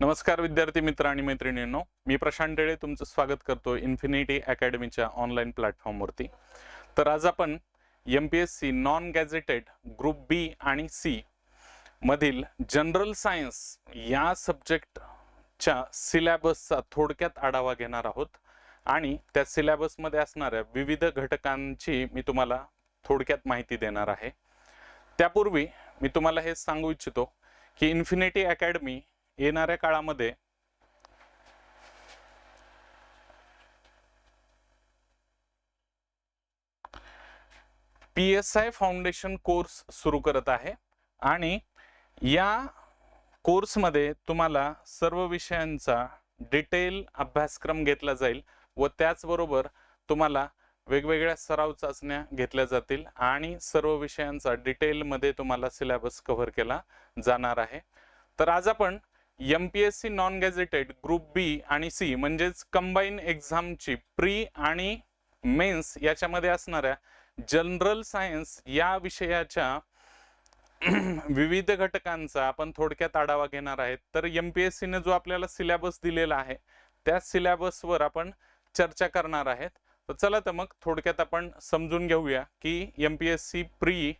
नमस्कार विद्यार्थी मित्र आणि मैत्रिणींनो मी प्रशांत टेळे तुमचं स्वागत करतो इन्फिनिटी अकॅडमीच्या ऑनलाईन प्लॅटफॉर्मवरती तर आज आपण M P S C non gazetted group B आणि सी मधील जनरल सायन्स या सब्जेक्टच्या सिलॅबसचा थोडक्यात आढावा घेणार आहोत. आणि त्या सिलॅबसमध्ये असणाऱ्या विविध घटकांची मी तुम्हाला थोडक्यात माहिती देणार आहे. त्यापूर्वी मी तुम्हाला हे सांगू इच्छितो की इन्फिनिटी अकॅडमी येणाऱ्या काळामध्ये P S I foundation course सुरू करत आहे. आणि या कोर्समध्ये तुम्हाला सर्व विषयांचा डिटेल अभ्यासक्रम घेतला जाईल व त्याचबरोबर तुम्हाला वेगवेगळ्या सराव चाचण्या घेतल्या जातील आणि सर्व विषयांचा डिटेलमध्ये तुम्हाला सिलेबस कव्हर केला जाणार आहे. तर आज आपण M P S C non gazetted group B आणि सी म्हणजेच कंबाईन एक्झामची प्री आणि मेन्स याच्यामध्ये असणाऱ्या जनरल सायन्स या विषयाच्या विविध घटकांचा आपण थोडक्यात आढावा घेणार आहेत तर एम पी एस सीने जो आपल्याला सिलेबस दिलेला आहे त्या सिलेबसवर आपण चर्चा करणार आहेत. तर चला तर मग थोडक्यात आपण समजून घेऊया की M P S C pre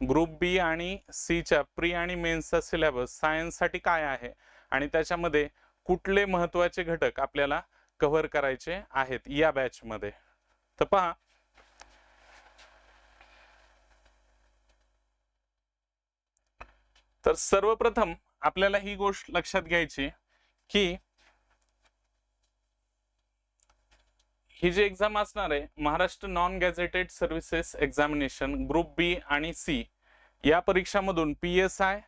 group B आणि सीच्या प्री आणि मेन्सचा सिलेबस सायन्ससाठी काय आहे. आणि त्याच्यामध्ये कुठले महत्त्वाचे घटक आपल्याला कव्हर करायचे आहेत या बॅचमध्ये तर पहा. तर सर्वप्रथम आपल्याला ही गोष्ट लक्षात घ्यायची की ही जी एक्झाम असणार आहे Maharashtra non gazetted services examination group B आणि सी या परीक्षामधून पी एस आय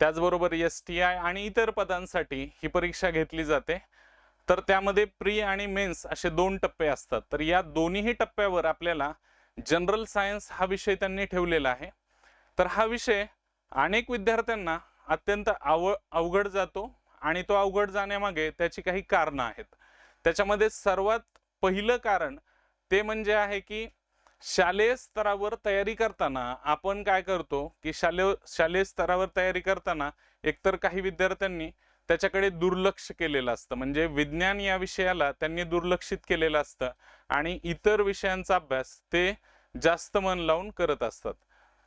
त्याचबरोबर एस टी आय आणि इतर पदांसाठी ही परीक्षा घेतली जाते. तर त्यामध्ये प्री आणि मेन्स असे दोन टप्पे असतात. तर या दोन्हीही टप्प्यावर आपल्याला जनरल सायन्स हा विषय त्यांनी ठेवलेला आहे. तर हा विषय अनेक विद्यार्थ्यांना अत्यंत आव अवघड जातो आणि तो अवघड जाण्यामागे त्याची काही कारणं आहेत. त्याच्यामध्ये सर्वात पहिलं कारण ते म्हणजे आहे की शालेय स्तरावर तयारी करताना आपण काय करतो की शालेय शालेय स्तरावर तयारी करताना एकतर काही विद्यार्थ्यांनी त्याच्याकडे दुर्लक्ष केलेलं असतं. म्हणजे विज्ञान या विषयाला त्यांनी दुर्लक्षित केलेलं असतं आणि इतर विषयांचा अभ्यास ते जास्त मन लावून करत असतात.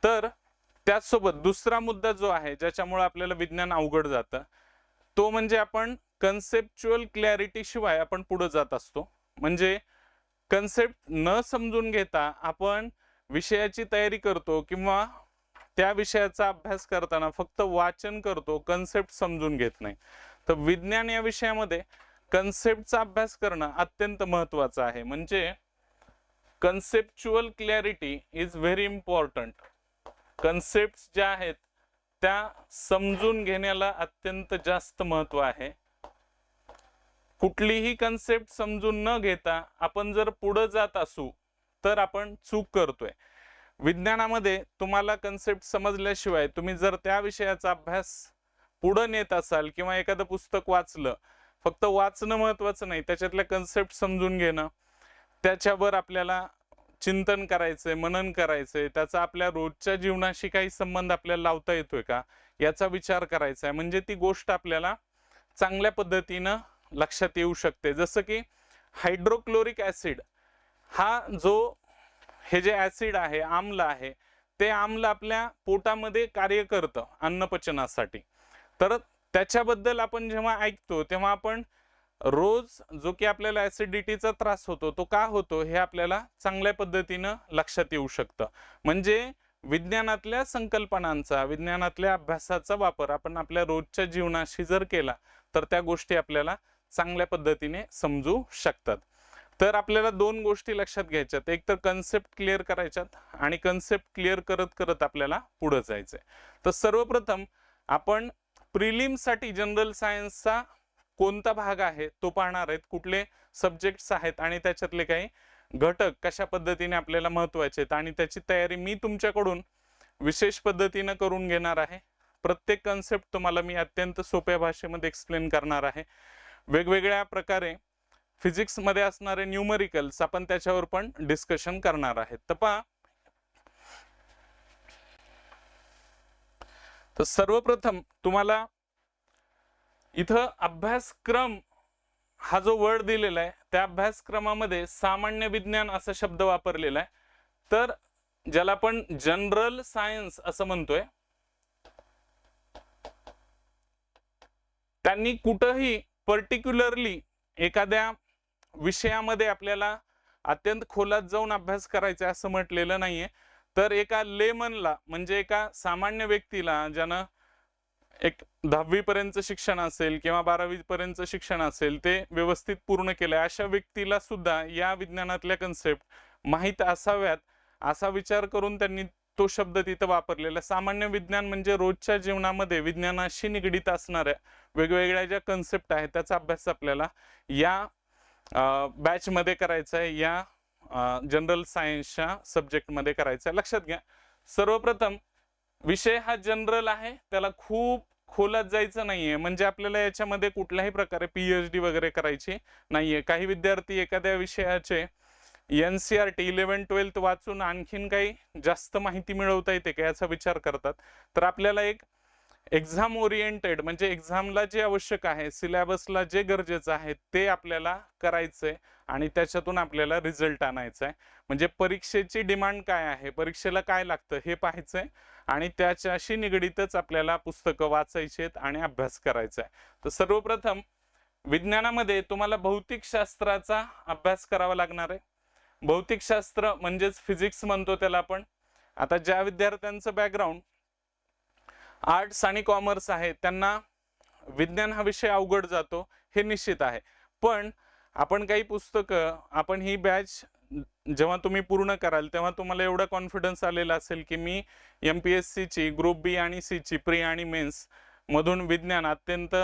तर त्याचसोबत दुसरा मुद्दा जो आहे ज्याच्यामुळे आपल्याला विज्ञान अवघड जातं तो म्हणजे आपण कन्सेप्च्युअल क्लॅरिटी शिवाय आपण पुढे जात असतो. म्हणजे कन्सेप्ट न समजून घेता आपण विषयाची तयारी करतो किंवा त्या विषयाचा अभ्यास करताना फक्त वाचन करतो कन्सेप्ट समजून घेत नाही. तर विज्ञान या विषयामध्ये कन्सेप्टचा अभ्यास करणं अत्यंत महत्वाचं आहे. म्हणजे conceptual clarity is very important concept ज्या आहेत त्या समजून घेण्याला अत्यंत जास्त महत्त्व आहे. कुठलीही कन्सेप्ट समजून न घेता आपण जर पुढं जात असू तर आपण चूक करतोय. विज्ञानामध्ये तुम्हाला कन्सेप्ट समजल्याशिवाय तुम्ही जर त्या विषयाचा अभ्यास पुढे नेत असाल किंवा एखादं पुस्तक वाचलं फक्त वाचणं महत्वाचं नाही त्याच्यातल्या कन्सेप्ट समजून घेणं त्याच्यावर आपल्याला चिंतन करायचंय मनन करायचंय त्याचा आपल्या रोजच्या जीवनाशी काही संबंध आपल्याला लावता येतोय का याचा विचार करायचा आहे म्हणजे ती गोष्ट आपल्याला चांगल्या पद्धतीनं लक्षात येऊ शकते. जसं की हायड्रोक्लोरिक ऍसिड हा जो हे जे ऍसिड आहे आम्ल आहे ते आम्ल आपल्या पोटामध्ये कार्य करतं अन्नपचनासाठी. तर त्याच्याबद्दल आपण जेव्हा ऐकतो तेव्हा आपण रोज जो की आपल्याला ऍसिडिटीचा त्रास होतो तो का होतो हे आपल्याला चांगल्या पद्धतीनं लक्षात येऊ शकतं. म्हणजे विज्ञानातल्या संकल्पनांचा विज्ञानातल्या अभ्यासाचा वापर आपण आपल्या रोजच्या जीवनाशी जर केला तर त्या गोष्टी आपल्याला चांगल्या पद्धतीने समजू शकतात. तर आपल्याला दोन गोष्टी लक्षात घ्यायच्यात. एक तर कन्सेप्ट क्लिअर करायच्यात आणि कन्सेप्ट क्लिअर करत करत आपल्याला पुढे जायचंय. तर सर्वप्रथम आपण प्रिलिमसाठी जनरल सायन्सचा कोणता भाग आहे तो पाहणार आहेत कुठले सब्जेक्ट्स आहेत आणि त्याच्यातले काही घटक कशा पद्धतीने आपल्याला महत्त्वाचे आहेत आणि त्याची तयारी मी तुमच्याकडून विशेष पद्धतीनं करून घेणार आहे. प्रत्येक कन्सेप्ट तुम्हाला मी अत्यंत सोप्या भाषेमध्ये एक्सप्लेन करणार आहे. वेगवेगळ्या प्रकारे फिजिक्समध्ये असणारे न्यूमरिकल्स आपण त्याच्यावर पण डिस्कशन करणार आहेत. तर पहा. तर सर्वप्रथम तुम्हाला इथं अभ्यासक्रम हा जो वर्ड दिलेला आहे त्या अभ्यासक्रमामध्ये सामान्य विज्ञान असा शब्द वापरलेला आहे. तर ज्याला आपण जनरल सायन्स असं म्हणतोय. त्यांनी कुठंही पर्टिक्युलरली एखाद्या विषयामध्ये आपल्याला अत्यंत खोलात जाऊन अभ्यास करायचा असं म्हटलेलं नाहीये. तर एका लेमनला म्हणजे एका सामान्य व्यक्तीला ज्यानं एक दहावीपर्यंत शिक्षण असेल किंवा बारावीपर्यंत शिक्षण असेल ते व्यवस्थित पूर्ण केलंय. अशा व्यक्तीला सुद्धा या विज्ञानातल्या कन्सेप्ट माहीत असाव्यात असा विचार करून त्यांनी तो शब्द तिथं वापरलेला सामान्य विज्ञान म्हणजे रोजच्या जीवनामध्ये विज्ञानाशी निगडीत असणाऱ्या वेगवेगळ्या ज्या कन्सेप्ट आहेत त्याचा अभ्यास आपल्याला या बॅच मध्ये करायचा आहे. या जनरल सायन्सच्या सब्जेक्टमध्ये करायचा आहे. लक्षात घ्या. सर्वप्रथम विषय हा जनरल आहे. त्याला खूप खोलात जायचं नाहीये. म्हणजे आपल्याला याच्यामध्ये कुठल्याही प्रकारे पीएच डी वगैरे करायची नाहीये. काही विद्यार्थी एखाद्या विषयाचे N C R T eleven twelfth वाचून आणखीन काही जास्त माहिती मिळवता येते का याचा विचार करतात. तर आपल्याला एक एक्झाम ओरिएंटेड म्हणजे एक्झामला जे आवश्यक आहे सिलेबसला जे गरजेचं आहे ते आपल्याला करायचंय आणि त्याच्यातून आपल्याला रिझल्ट आणायचा आहे म्हणजे परीक्षेची डिमांड काय आहे परीक्षेला काय लागतं हे पाहायचंय आणि त्याच्याशी निगडीतच आपल्याला पुस्तकं वाचायची आहेत आणि अभ्यास करायचा आहे तर सर्वप्रथम विज्ञानामध्ये तुम्हाला भौतिक शास्त्राचा अभ्यास करावा लागणार आहे. भौतिकशास्त्र म्हणजेच फिजिक्स म्हणतो त्याला आपण. आता ज्या विद्यार्थ्यांचं बॅकग्राऊंड आर्ट्स आणि कॉमर्स आहे त्यांना विज्ञान हा विषय अवघड जातो हे निश्चित आहे. पण आपण काही पुस्तकं आपण ही बॅच जेव्हा तुम्ही पूर्ण कराल तेव्हा तुम्हाला एवढा कॉन्फिडन्स आलेला असेल की मी एम पी एस सीची ग्रुप बी आणि सीची प्री आणि मेन्स मधून विज्ञान अत्यंत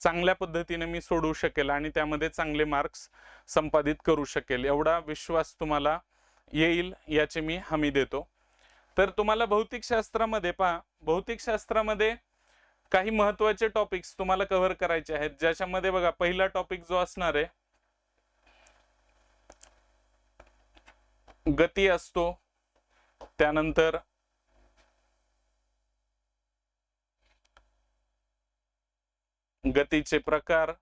चांगल्या पद्धतीने मी सोडवू शकेल आणि त्यामध्ये चांगले मार्क्स संपादित करू शकेल एवढा विश्वास तुम्हाला येईल याची मी हमी देतो. तर तुम्हाला भौतिकशास्त्रामध्ये पहा भौतिकशास्त्रामध्ये काही महत्त्वाचे टॉपिक्स तुम्हाला कव्हर करायचे आहेत. ज्याच्यामध्ये बघा पहिला टॉपिक जो असणार आहे गती असतो त्यानंतर गतीचे प्रकार.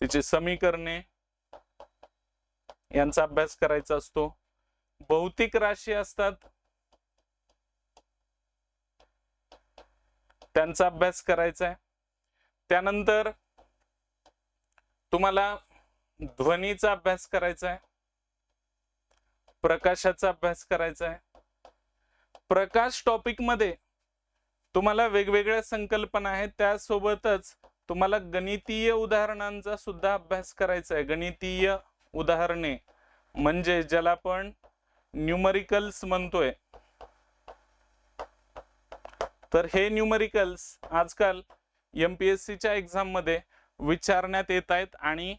तिचे समीकरणे. यांचा अभ्यास करायचा असतो. भौतिक राशी असतात. त्यांचा अभ्यास करायचा आहे त्यानंतर तुम्हाला ध्वनीचा अभ्यास करायचा आहे प्रकाशाचा अभ्यास करायचा आहे प्रकाश टॉपिकमध्ये तुम्हाला वेगवेगळ्या संकल्पना आहेत. त्यासोबतच तुम्हाला गणितीय उदाहरणांचा सुद्धा अभ्यास करायचा आहे. गणितीय उदाहरणे म्हणजे ज्याला आपण न्यूमरिकल्स म्हणतोय. तर हे न्यूमरिकल्स आजकाल एम पी एस सीच्या एक्झाममध्ये विचारण्यात येत आहेत आणि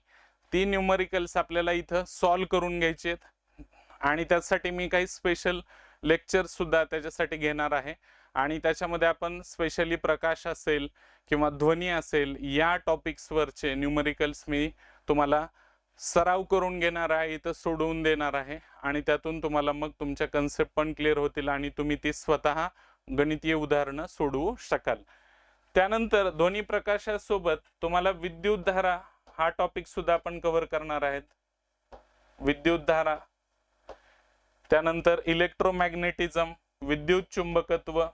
ती न्यूमरिकल्स आपल्याला इथं सॉल्व करून घ्यायचे आहेत. आणि त्यासाठी मी काही स्पेशल लेक्चर सुद्धा त्याच्यासाठी घेणार आहे. आणि त्याच्यामध्ये आपण स्पेशली प्रकाश असेल किंवा ध्वनी असेल या टॉपिक्सवरचे न्यूमरिकल्स मी तुम्हाला सराव करून घेणार आहे इथं सोडवून देणार आहे. आणि त्यातून तुम्हाला मग तुमच्या कन्सेप्ट पण क्लिअर होतील आणि तुम्ही ती स्वतः गणितीय उदाहरणं सोडवू शकाल. त्यानंतर ध्वनी प्रकाशासोबत तुम्हाला विद्युत धारा हा टॉपिक सुद्धा आपण कव्हर करणार आहेत. विद्युत धारा त्यानंतर इलेक्ट्रोमॅग्नेटिझम विद्युत चुंबकत्व.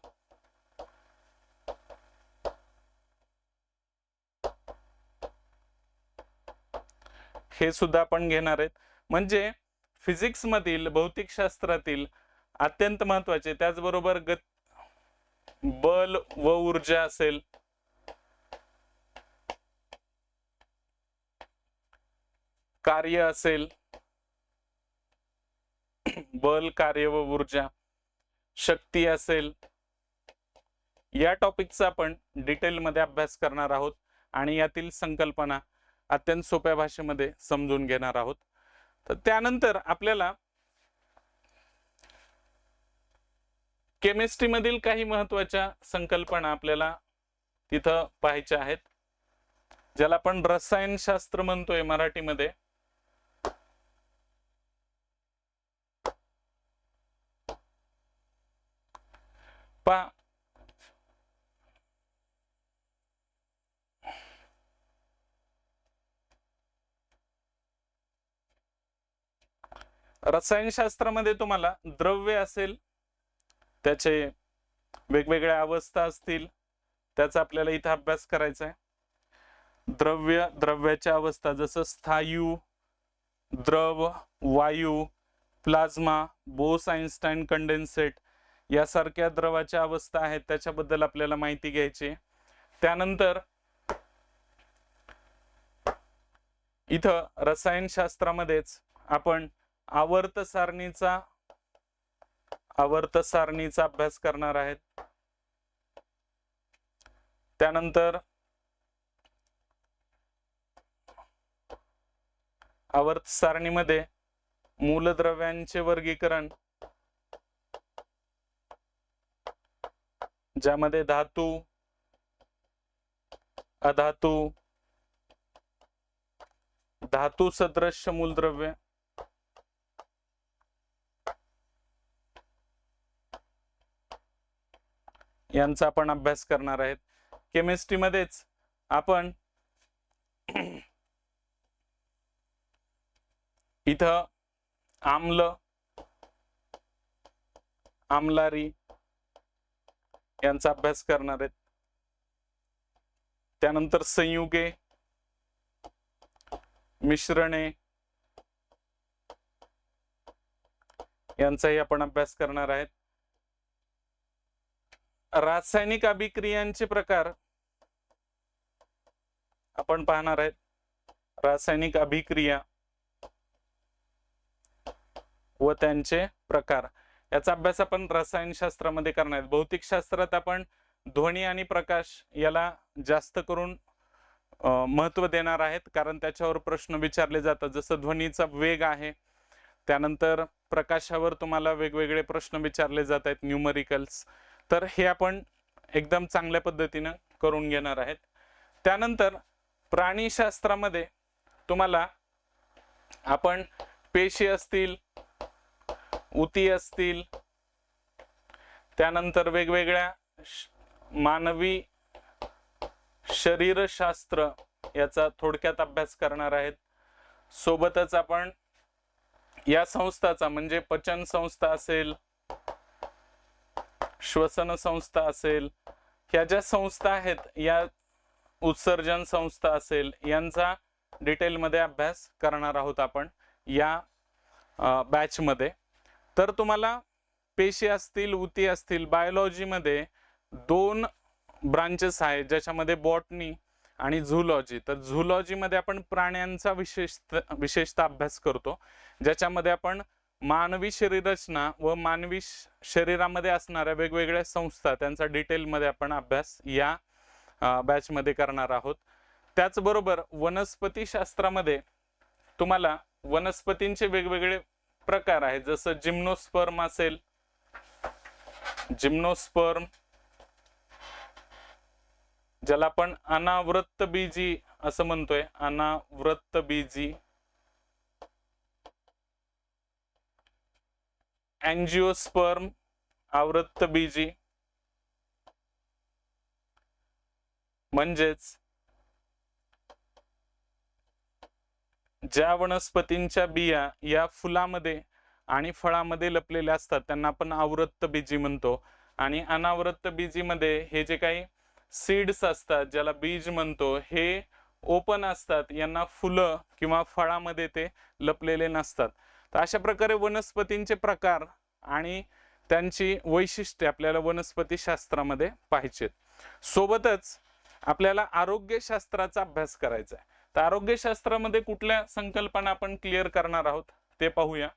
हे सुद्धा आपण घेणार आहेत. म्हणजे फिजिक्स मधील भौतिकशास्त्रातील अत्यंत महत्त्वाचे त्याचबरोबर गत बल व ऊर्जा असेल. कार्य असेल. बल कार्य व ऊर्जा शक्ती असेल. या टॉपिकचा आपण डिटेलमध्ये अभ्यास करणार आहोत आणि यातील संकल्पना अत्यंत सोप्या भाषेमध्ये समजून घेणार आहोत. तर त्यानंतर आपल्याला केमिस्ट्री मधील काही महत्त्वाच्या संकल्पना आपल्याला तिथं पाहायच्या आहेत. ज्याला आपण रसायनशास्त्र म्हणतोय मराठीमध्ये. पहा रसायनशास्त्रामध्ये तुम्हाला द्रव्य असेल त्याचे वेगवेगळ्या अवस्था असतील त्याचा आपल्याला इथं अभ्यास करायचा आहे. द्रव्य द्रव्याच्या अवस्था जसं स्थायू द्रव वायू प्लाझ्मा बोस आइन्स्टाईन कंडेन्सेट यासारख्या द्रवाच्या अवस्था आहेत त्याच्याबद्दल आपल्याला माहिती घ्यायची त्यानंतर इथं रसायनशास्त्रामध्येच आपण आवर्त सारणीचा आवर्त सारणीचा अभ्यास करणार आहेत. त्यानंतर आवर्त सारणीमध्ये मूलद्रव्यांचे वर्गीकरण ज्यामध्ये धातू अधातू धातू सदृश्य मूलद्रव्य यांचा आपण अभ्यास करणार आहेत. केमिस्ट्रीमध्येच आपण इथं आम्ल आमलारी यांचा अभ्यास करणार आहेत. त्यानंतर संयुगे मिश्रणे यांचाही आपण अभ्यास करणार आहेत. रासायनिक अभिक्रियांचे प्रकार आपण पाहणार आहेत. रासायनिक अभिक्रिया व त्यांचे प्रकार. याचा अभ्यास आपण रसायनशास्त्रामध्ये करणार आहेत. भौतिकशास्त्रात आपण ध्वनी आणि प्रकाश याला जास्त करून महत्त्व देणार आहेत. कारण त्याच्यावर प्रश्न विचारले जातात. जसं ध्वनीचा वेग आहे त्यानंतर प्रकाशावर तुम्हाला वेगवेगळे प्रश्न विचारले जात आहेत न्यूमरिकल्स तर हे आपण एकदम चांगल्या पद्धतीनं करून घेणार आहेत. त्यानंतर प्राणीशास्त्रामध्ये तुम्हाला आपण पेशी असतील उती असतील. त्यानंतर वेगवेगळ्या मानवी शरीरशास्त्र याचा थोडक्यात अभ्यास करणार आहेत. सोबतच आपण या संस्थाचा म्हणजे पचन संस्था असेल श्वसन संस्था असेल ह्या ज्या संस्था आहेत या उत्सर्जन संस्था असेल यांचा डिटेलमध्ये अभ्यास करणार आहोत आपण या बॅचमध्ये तर तुम्हाला पेशी असतील उती असतील बायोलॉजीमध्ये दोन ब्रांचेस आहेत ज्याच्यामध्ये बॉटनी आणि झुलॉजी तर झुलॉजीमध्ये आपण प्राण्यांचा विशेष विशेषतः अभ्यास करतो ज्याच्यामध्ये आपण मानवी शरीररचना व मानवी शरीरामध्ये असणाऱ्या वेगवेगळ्या संस्था त्यांचा डिटेलमध्ये आपण अभ्यास या बॅचमध्ये करणार आहोत. त्याचबरोबर वनस्पतीशास्त्रामध्ये तुम्हाला वनस्पतींचे वेगवेगळे प्रकार आहे. जसं जिम्नोस्पर्म असेल जिम्नोस्पर्म ज्याला आपण अनावृत्त बीजी असं म्हणतोय. अनावृत्त बीजी. अँजिओस्पर्म आवृत्त बीजी. म्हणजेच ज्या वनस्पतींच्या बिया या फुलामध्ये आणि फळामध्ये लपलेल्या असतात त्यांना आपण आवृत्त बीजी म्हणतो. आणि अनावृत्त बीजीमध्ये हे जे काही सीड्स असतात ज्याला बीज म्हणतो हे ओपन असतात. यांना फुलं किंवा फळामध्ये ते लपलेले नसतात. तर अशा प्रकारे वनस्पतींचे प्रकार आणि त्यांची वैशिष्ट्ये आपल्याला वनस्पतीशास्त्रामध्ये पाहिजेत. सोबतच आपल्याला आरोग्यशास्त्राचा अभ्यास करायचा आहे. तर आरोग्यशास्त्रामध्ये कुठल्या संकल्पना आपण क्लिअर करणार आहोत ते पाहूया.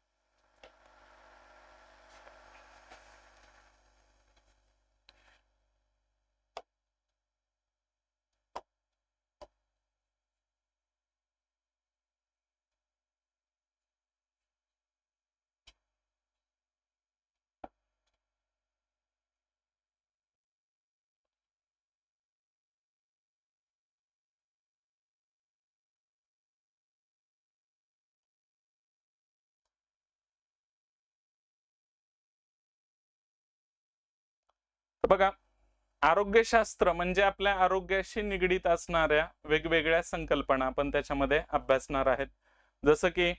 तर बघा आरोग्यशास्त्र म्हणजे आपल्या आरोग्याशी निगडीत असणाऱ्या वेगवेगळ्या संकल्पना आपण त्याच्यामध्ये अभ्यासणार आहेत. जसं की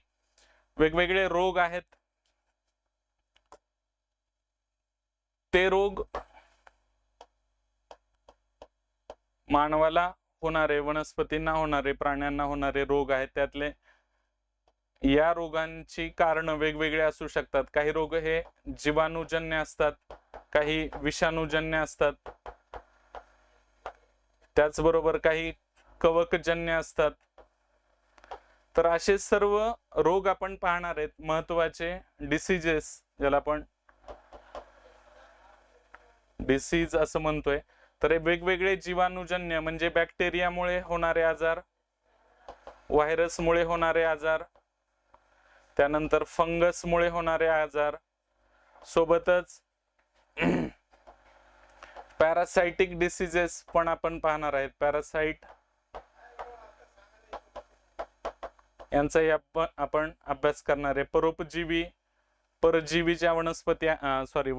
वेगवेगळे रोग आहेत. ते रोग मानवाला होणारे वनस्पतींना होणारे प्राण्यांना होणारे रोग आहेत. त्यातले या रोगांची कारण वेगवेगळे असू शकतात. काही रोग हे जीवाणूजन्य असतात. काही विषाणूजन्य असतात. त्याचबरोबर काही कवकजन्य असतात. तर असे सर्व रोग आपण पाहणार आहेत. महत्त्वाचे डिसिजेस ज्याला आपण डिसीज असं म्हणतोय. तर हे वेगवेगळे जीवाणूजन्य म्हणजे बॅक्टेरियामुळे होणारे आजार व्हायरसमुळे होणारे आजार त्यानंतर फंगसमुळे होणारे आजार सोबतच पॅरासाइटिक डिसिजेस पण आपण पाहणार आहेत. पॅरासाइट यांचाही आपण अभ्यास करणार आहे. परोपजीवी परजीवीच्या वनस्पती सॉरी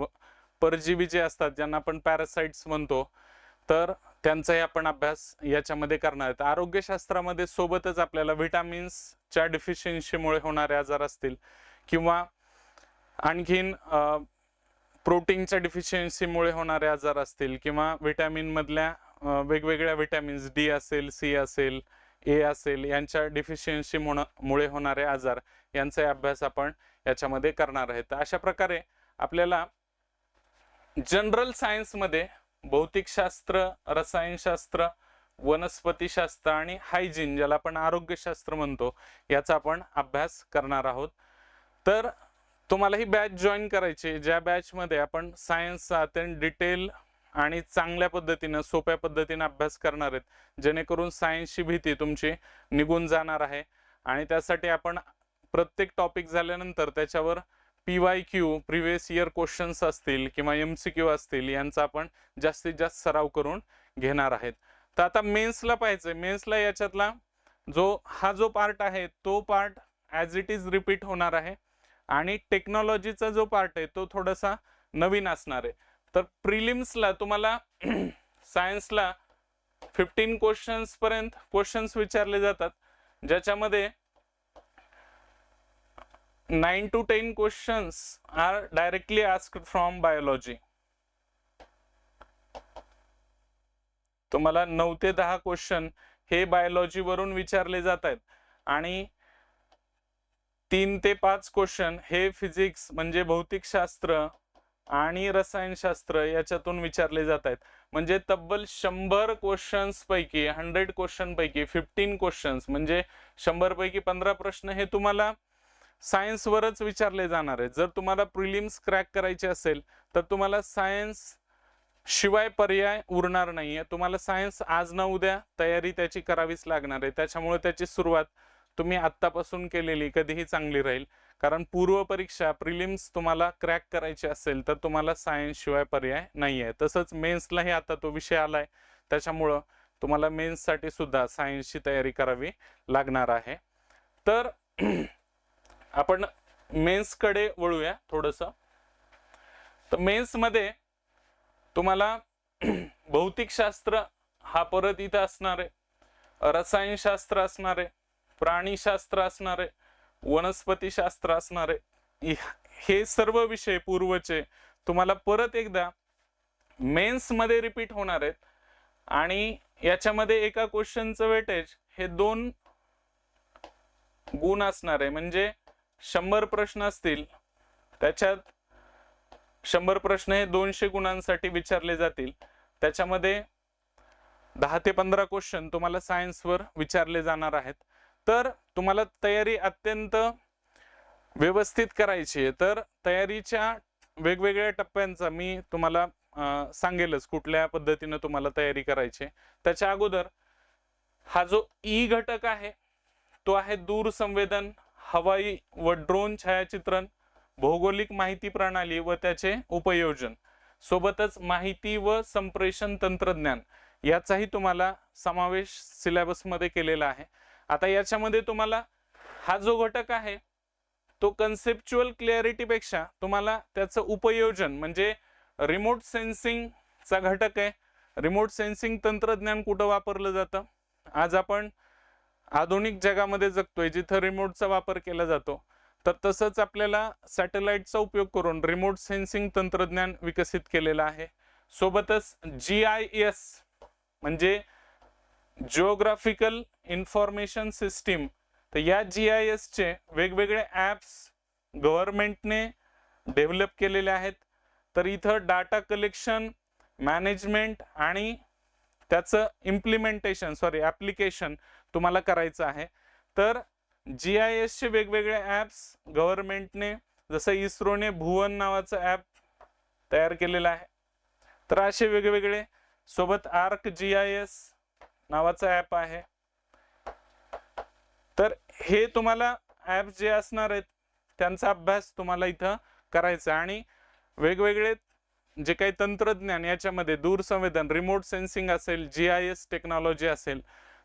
परजीवी जे असतात ज्यांना आपण पॅरासाइट्स म्हणतो तर त्यांचाही आपण अभ्यास याच्यामध्ये करणार आहेत. आरोग्यशास्त्रामध्ये सोबतच आपल्याला व्हिटॅमिन्सच्या डिफिशियन्सीमुळे होणारे आजार असतील किंवा आणखीन प्रोटीनच्या डिफिशियन्सीमुळे होणारे आजार असतील किंवा व्हिटॅमिन मधल्या वेगवेगळ्या व्हिटॅमिन्स डी असेल सी असेल ए असेल यांच्या डिफिशियन्सी मुळे होणारे आजार यांचा अभ्यास आपण याच्यामध्ये करणार आहेत. तर अशा प्रकारे आपल्याला जनरल सायन्समध्ये भौतिकशास्त्र रसायनशास्त्र वनस्पतीशास्त्र आणि हायजीन ज्याला आपण आरोग्यशास्त्र म्हणतो याचा आपण अभ्यास करणार आहोत. तर तुम्हाला ही बॅच जॉईन करायची ज्या बॅचमध्ये आपण सायन्सचा अत्यंत डिटेल आणि चांगल्या पद्धतीनं सोप्या पद्धतीनं अभ्यास करणार आहेत जेणेकरून सायन्सची भीती तुमची निघून जाणार आहे. आणि त्यासाठी आपण प्रत्येक टॉपिक झाल्यानंतर त्याच्यावर P Y Q previous year questions असतील किंवा एम सी क्यू असतील यांचा आपण जास्तीत जास्त सराव करून घेणार आहेत. तर आता मेन्सला पाहिजे मेन्सला याच्यातला जो हा जो पार्ट आहे तो part as it is repeat होणार आहे. आणि टेक्नॉलॉजीचा जो पार्ट आहे तो थोडासा नवीन असणार आहे. तर प्रिलिम्सला तुम्हाला सायन्सला फिफ्टीन क्वेश्चन्स पर्यंत क्वेश्चन्स विचारले जातात. ज्याच्यामध्ये nine to ten questions are directly asked from biology तुम्हाला नऊ ते दहा क्वेश्चन हे बायोलॉजीवरून विचारले जात आहेत. आणि तीन ते पाच क्वेश्चन हे फिजिक्स म्हणजे भौतिकशास्त्र आणि रसायनशास्त्र याच्यातून विचारले जात आहेत. म्हणजे तब्बल शंभर क्वेश्चन्स पैकी हंड्रेड क्वेश्चन पैकी फिफ्टीन क्वेश्चन्स म्हणजे शंभर पैकी पंधरा प्रश्न हे तुम्हाला सायन्सवरच विचारले जाणार आहेत. जर तुम्हाला प्रिलिम्स क्रॅक करायचे असेल तर तुम्हाला सायन्स शिवाय पर्याय उरणार नाहीये. तुम्हाला सायन्स आज ना उद्या तयारी त्याची करावीच लागणार आहे. त्याच्यामुळे त्याची सुरुवात तुम्ही आत्तापासून केलेली कधीही चांगली राहील. कारण पूर्वपरीक्षा प्रिलिम्स तुम्हाला क्रॅक करायची असेल तर तुम्हाला सायन्स शिवाय पर्याय नाही आहे तसंच मेन्सलाही आता तो विषय आलाय. त्याच्यामुळं तुम्हाला मेन्ससाठी सुद्धा सायन्सची तयारी करावी लागणार आहे. तर आपण मेन्सकडे वळूया थोडंसं. तर मेन्समध्ये तुम्हाला भौतिकशास्त्र हा परत इथं असणार आहे. रसायनशास्त्र असणार आहे. प्राणीशास्त्र असणार आहे वनस्पतीशास्त्र असणार आहे हे सर्व विषय पूर्वचे तुम्हाला परत एकदा मेन्समध्ये रिपीट होणार आहेत. आणि याच्यामध्ये एका क्वेश्चनचं वेटेज हे दोन गुण असणार आहे. म्हणजे शंभर प्रश्न असतील. त्याच्यात शंभर प्रश्न हे दोनशे गुणांसाठी विचारले जातील. त्याच्यामध्ये दहा ते पंधरा क्वेश्चन तुम्हाला सायन्सवर विचारले जाणार आहेत. तर तुम्हाला तयारी अत्यंत व्यवस्थित करायची आहे. तर तयारीच्या वेगवेगळ्या टप्प्यांचा मी तुम्हाला सांगेलच कुठल्या पद्धतीनं तुम्हाला तयारी करायची आहे. त्याच्या अगोदर हा जो ई घटक आहे तो आहे दूरसंवेदन हवाई व ड्रोन छायाचित्रण भौगोलिक माहिती प्रणाली व त्याचे उपयोजन. सोबतच माहिती व संप्रेषण तंत्रज्ञान याचाही तुम्हाला समावेश सिलेबसमध्ये केलेला आहे. आता याच्यामध्ये तुम्हाला हा जो घटक आहे तो कन्सेप्च्युअल क्लिअरिटीपेक्षा तुम्हाला त्याचं उपयोजन म्हणजे रिमोट सेन्सिंगचा घटक आहे. रिमोट सेन्सिंग तंत्रज्ञान कुठं वापरलं जातं? आज आपण आधुनिक जगामध्ये जगतोय जिथं रिमोटचा वापर केला जातो. तर तसंच आपल्याला सॅटेलाइटचा उपयोग करून रिमोट सेन्सिंग तंत्रज्ञान विकसित केलेलं आहे. सोबतच जी आय एस म्हणजे जिओग्राफिकल इन्फॉर्मेशन सिस्टीम तर या जी आय एसचे वेगवेगळे ॲप्स गव्हर्मेंटने डेव्हलप केलेले आहेत. तर इथं डाटा कलेक्शन मॅनेजमेंट आणि त्याचं इम्प्लिमेंटेशन सॉरी ॲप्लिकेशन तुम्हाला करायचं आहे. तर जी आय एसचे वेगवेगळे ॲप्स गव्हर्मेंटने जसं इस्रोने भुवन नावाचं ॲप तयार केलेलं आहे. तर असे वेगवेगळे सोबत आर्क जी आय एस नावाचं ॲप आहे. तर हे तुम्हाला ॲप जे असणार आहेत त्यांचा अभ्यास तुम्हाला इथं करायचा आहे. आणि वेगवेगळे जे काही तंत्रज्ञान याच्यामध्ये दूरसंवेदन रिमोट सेन्सिंग असेल जी आय एस टेक्नॉलॉजी असेल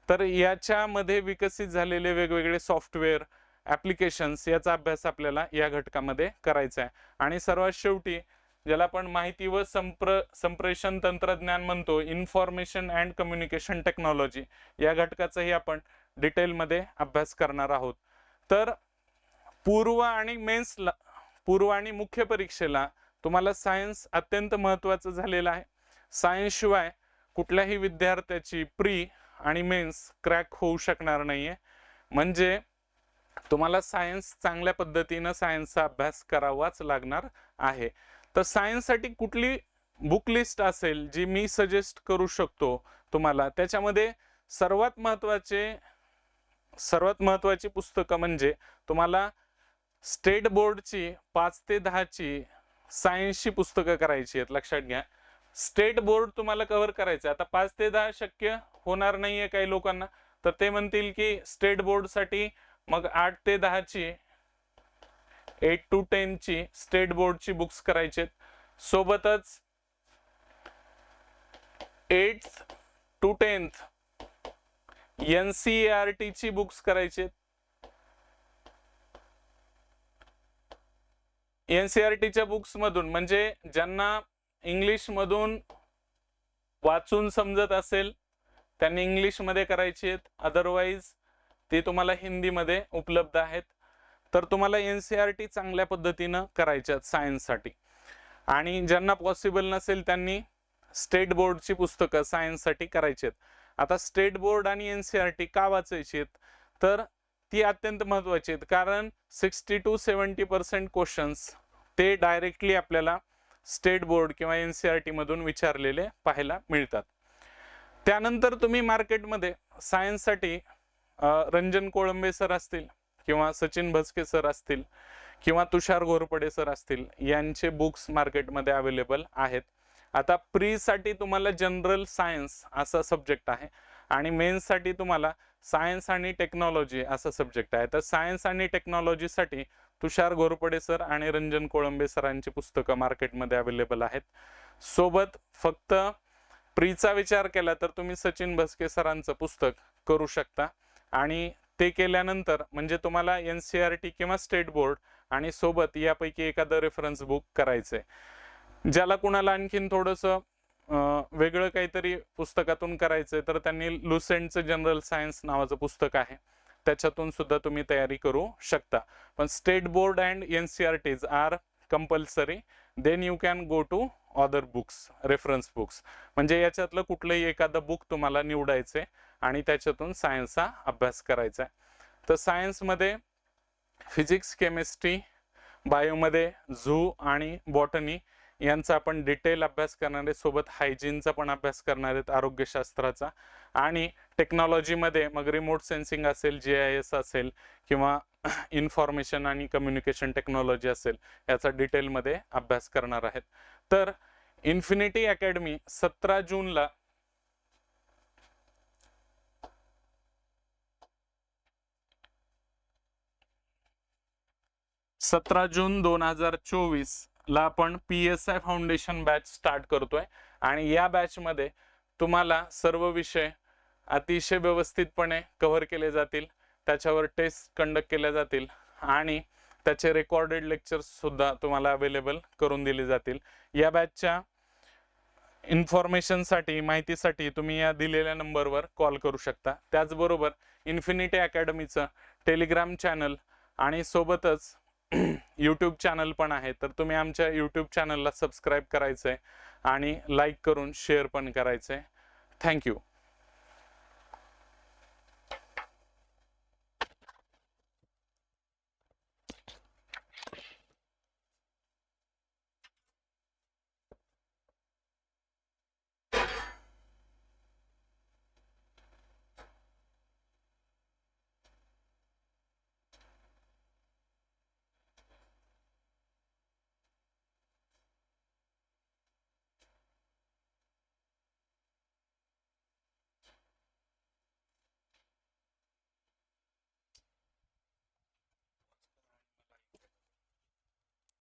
तर याच्यामध्ये विकसित झालेले वेगवेगळे सॉफ्टवेअर ॲप्लिकेशन्स याचा अभ्यास आपल्याला या घटकामध्ये करायचा आहे. आणि सर्वात शेवटी ज्याला आपण माहिती व संप्र संप्रेषण तंत्रज्ञान म्हणतो इन्फॉर्मेशन अँड कम्युनिकेशन टेक्नॉलॉजी या घटकाचंही आपण डिटेलमध्ये अभ्यास करणार आहोत. तर पूर्व आणि मेन्सला पूर्व आणि मुख्य परीक्षेला तुम्हाला सायन्स अत्यंत महत्त्वाचं झालेलं आहे. सायन्स शिवाय कुठल्याही विद्यार्थ्याची प्री आणि मेन्स क्रॅक होऊ शकणार नाहीये. म्हणजे तुम्हाला सायन्स चांगल्या पद्धतीनं सायन्सचा अभ्यास करावाच लागणार आहे. तर सायन्ससाठी कुठली बुक लिस्ट असेल जी मी सजेस्ट करू शकतो तुम्हाला त्याच्यामध्ये सर्वात महत्त्वाचे सर्वात महत्त्वाची पुस्तकं म्हणजे तुम्हाला स्टेट बोर्डची पाच ते दहाची सायन्सची पुस्तकं करायची आहेत लक्षात घ्या. स्टेट बोर्ड तुम्हाला कव्हर करायचं आता पाच ते दहा शक्य होणार नाहीये काही लोकांना. तर ते म्हणतील की स्टेट बोर्डसाठी मग आठ ते दहाची एट टू टेनची स्टेट बोर्डची बुक्स करायची आहेत. सोबतच eight to tenth N C R टीची बुक्स करायची आहेत एन सी आर टीच्या बुक्स मधून म्हणजे ज्यांना इंग्लिश मधून वाचून समजत असेल त्यांनी इंग्लिशमध्ये करायची आहेत अदरवाईज ते तुम्हाला हिंदीमध्ये उपलब्ध आहेत. तर तुम्हाला एन सी आर टी चांगल्या पद्धतीनं करायच्या आहेत सायन्ससाठी. आणि ज्यांना पॉसिबल नसेल त्यांनी स्टेट बोर्डची पुस्तकं सायन्ससाठी करायची आहेत आता स्टेट बोर्ड आणि एन सी आर टी का वाचायची आहेत तर ती अत्यंत महत्वाची आहेत. कारण sixty to seventy percent questions ते डायरेक्टली आपल्याला स्टेट बोर्ड किंवा एन सी आर टीमधून विचारलेले पाहायला मिळतात. त्यानंतर तुम्ही मार्केटमध्ये सायन्ससाठी रंजन कोळंबे सर असतील किंवा सचिन भस्के सर असतील किंवा तुषार घोरपडे सर असतील यांचे बुक्स मार्केटमध्ये अवेलेबल आहेत. आता प्रीसाठी तुम्हाला जनरल सायन्स असा सब्जेक्ट आहे. आणि मेन्ससाठी तुम्हाला सायन्स आणि टेक्नॉलॉजी असा सब्जेक्ट आहे. तर सायन्स आणि टेक्नॉलॉजीसाठी तुषार घोरपडे सर आणि रंजन कोळंबे सरांची पुस्तकं मार्केटमध्ये अवेलेबल आहेत. सोबत फक्त प्रीचा विचार केला तर तुम्ही सचिन भस्के सरांचं पुस्तक करू शकता. आणि ते केल्यानंतर म्हणजे तुम्हाला एन सी आर टी किंवा स्टेट बोर्ड आणि सोबत यापैकी एखादं रेफरन्स बुक करायचं आहे ज्याला कुणाला आणखीन थोडंसं वेगळं काहीतरी पुस्तकातून करायचं तर त्यांनी लुसेंटचं जनरल सायन्स नावाचं पुस्तक आहे. त्याच्यातून सुद्धा तुम्ही तयारी करू शकता. पण state board and N C R Ts are compulsory then you can go to other books reference books म्हणजे याच्यातलं कुठलंही एखादं बुक तुम्हाला निवडायचंय आणि त्याच्यातून सायन्सचा अभ्यास करायचा आहे तर सायन्समध्ये फिजिक्स केमिस्ट्री बायोमध्ये झू आणि बॉटनी यांचा आपण डिटेल अभ्यास करणार आहे. सोबत हायजीनचा पण अभ्यास करणार आहेत आरोग्यशास्त्राचा. आणि टेक्नॉलॉजीमध्ये मग रिमोट सेन्सिंग असेल जे आय एस असेल किंवा इन्फॉर्मेशन आणि कम्युनिकेशन टेक्नॉलॉजी असेल याचा डिटेलमध्ये अभ्यास करणार आहेत. तर इन्फिनिटी अकॅडमी सतरा जूनला सतरा जून दोन हजार चोवीस ला आपण P S I foundation batch start करतोय. आणि या बॅचमध्ये तुम्हाला सर्व विषय अतिशय व्यवस्थितपणे कव्हर केले जातील. त्याच्यावर टेस्ट कंडक्ट केल्या जातील. आणि त्याचे रेकॉर्डेड लेक्चर्ससुद्धा तुम्हाला अवेलेबल करून दिले जातील. या बॅचच्या इन्फॉर्मेशनसाठी माहितीसाठी तुम्ही या दिलेल्या नंबरवर कॉल करू शकता. त्याचबरोबर इन्फिनिटी अकॅडमीचं टेलिग्राम चॅनल आणि सोबतच यूट्यूब चॅनल पण आहे तर तुम्ही आमच्या यूट्यूब चॅनलला सबस्क्राईब करायचं आहे आणि लाईक करून शेअर पण करायचं आहे थँक्यू